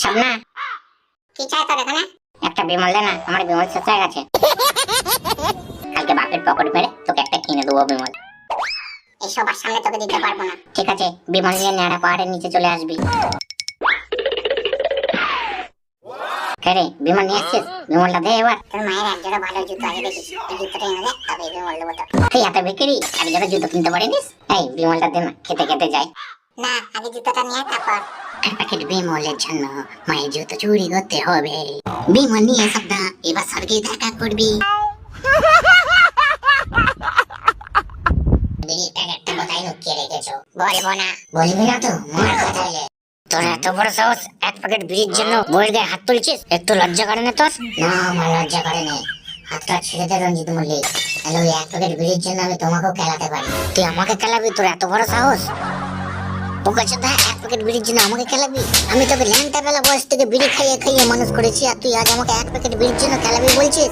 সামনা। কি চাই তোর এখানে? একটা বিমল দে না আমার বিমল শেষ হয়ে গেছে। কালকে বাপের পকেট মেরে তোকে একটা কিনে দেবো বিমল। এই সবার সামনে তোকে দিতে পারব না। ঠিক আছে বিমল নিয়ে নেড়া পাহাড়ের নিচে চলে আসবি। কে রে বিমল নিয়ে আসছিস বিমলটা দে এবার। তোর মায়ের এক জোড়া ভালো জুতো আছে দেখিস এই জুতোটা এনে দে তবে বিমল দেবো তোর তুই এত বিক্রি এক জোড়া জুতো কিনতে পারিনিস? এই বিমলটা দে না খেতে খেতে যাই। না আগে জুতোটা নিয়ে তারপর প্যাকেট বিমলের জন্য, মায়ের জুতো চুরি করতে হবে। বিমল নিয়ে সব এবার স্বর্গে দেখা করবি। তোর এত বড় সাহস, এক প্যাকেট বিড়ির জন্য বউয়ের গায়ে হাত তুলছিস? একটু লজ্জা করে না তোর। না, আমার লজ্জা করে না। রঞ্জিত মল্লিক এক প্যাকেট বিড়ির জন্য আমি তোমাকেও খেলাতে পারি। তুই আমাকে খেলাবি, তোর এত বড় সাহস। এক প্যাকেট জন্য আমাকে খেলাবি? আমি তোকে ল্যাংটা বেলা বয়স থেকে বিড়ি খাইয়ে খাইয়ে মানুষ করেছি, আর তুই আজ আমাকে এক প্যাকেট বিড়ির জন্য খেলাবি বলছিস?